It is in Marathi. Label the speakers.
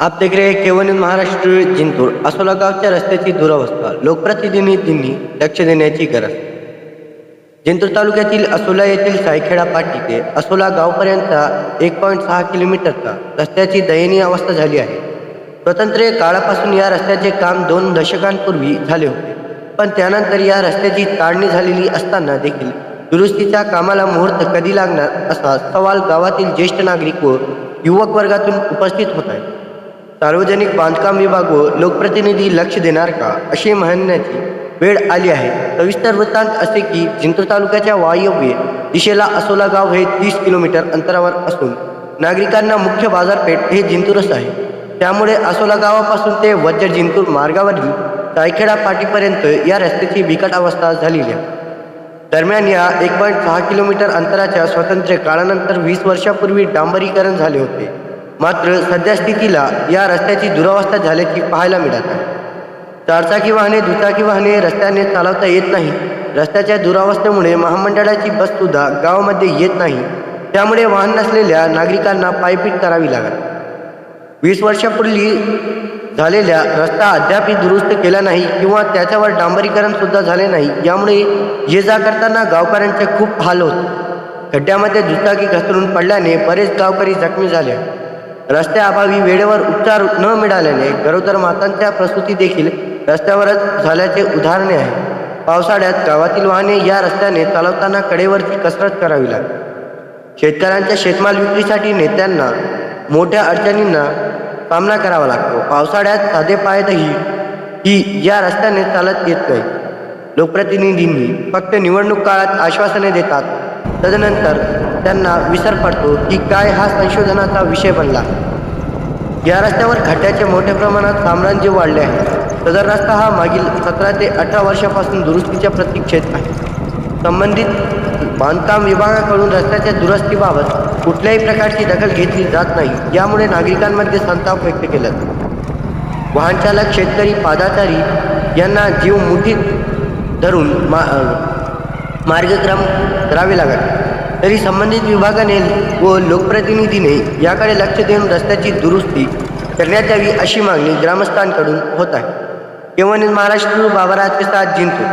Speaker 1: आप देख रहे हैं केवळ महाराष्ट्र जिंतूर। असोला गावच्या रस्त्याची दुरावस्था। लोकप्रतिनिधींनी लक्ष देण्याची गरज। जिंतूर तालुक्यातील असोला येथील सायखेडा पाटी ते असोला गावपर्यंत एक पॉईंट सहा किलोमीटरचा रस्त्याची दयनीय अवस्था झाली आहे. स्वतंत्र काळापासून या रस्त्याचे काम दोन दशकांपूर्वी झाले होते. पण त्यानंतर या रस्त्याची ताळणी झालेली असताना देखील दुरुस्तीच्या कामाला मुहूर्त कधी लागणार असा सवाल गावातील ज्येष्ठ नागरिक व युवक वर्गातून उपस्थित होत आहे सार्वजनिक बांधकाम विभाग व लोकप्रतिनिधी लक्ष देणार का अशी म्हणण्याची वेळ आली आहे. सविस्तर वृत्तांत असे की जिंतूर तालुक्याच्या वायव्य दिशेला असोला गाव हे तीस किलोमीटर अंतरावर असून नागरिकांना मुख्य बाजारपेठ हे जिंतूरच आहे. त्यामुळे असोला गावापासून ते वज्र जिंतूर मार्गावरील सायखेडा पाटीपर्यंत या रस्त्याची बिकट अवस्था झालेली आहे. दरम्यान या एक पॉईंट सहा किलोमीटर अंतराच्या स्वातंत्र्य काळानंतर वीस वर्षापूर्वी डांबरीकरण झाले होते. मात्र सध्या स्थितीला या रस्त्याची दुरावस्था झाल्याची पाहायला मिळत आहे. चारचाकी वाहने दुचाकी वाहने रस्त्याने चालवता येत नाही रस्त्याच्या दुरावस्थेमुळे महामंडळाची बससुद्धा गावामध्ये येत नाही. त्यामुळे वाहन नसलेल्या नागरिकांना पायपीट करावी लागत. वीस वर्षापूर्वी झालेल्या रस्ता अद्यापही दुरुस्त केला नाही किंवा त्याच्यावर डांबरीकरण सुद्धा झाले नाही यामुळे ये जा करताना गावकऱ्यांचे खूप हाल होत. खड्ड्यामध्ये दुचाकी घसरून पडल्याने बरेच गावकरी जखमी झाले. रस्त्याअभावी वेळेवर उपचार न मिळाल्याने गरोदर मातांच्या प्रसूती देखील रस्त्यावरच झाल्याचे उदाहरणे आहे. पावसाळ्यात गावातील वाहने या रस्त्याने चालवताना कडेवरची कसरत करावी लागते. शेतकऱ्यांच्या शेतमाल विक्रीसाठी नेत्यांना मोठ्या अडचणींना सामना करावा लागतो. पावसाळ्यात साधे पायदही ही या रस्त्याने चालत येत नाही. लोकप्रतिनिधींनी फक्त निवडणूक काळात आश्वासने देतात. तदनंतर त्यांना विसर पडतो की काय हा संशोधनाचा विषय बनला. या रस्त्यावर खड्ड्याचे मोठ्या प्रमाणात साम्राज्य वाढले आहे. सदर रस्ता हा मागील सतरा ते अठरा वर्षापासून दुरुस्तीच्या प्रतीक्षेत आहे. संबंधित बांधकाम विभागाकडून रस्त्याच्या दुरुस्तीबाबत कुठल्याही प्रकारची दखल घेतली जात नाही यामुळे नागरिकांमध्ये संताप व्यक्त केला. जातो वाहनचालक शेतकरी पादाचारी यांना जीव मुठीत धरून मा मार्गक्रम करावे लागत तरी संबंधित विभागाने व लोकप्रतिनिधीने याकडे लक्ष देऊन रस्त्याची दुरुस्ती करण्यात यावी अशी मागणी ग्रामस्थांकडून होत आहे. केवळ महाराष्ट्र बाबाराज के साथ जिंकतो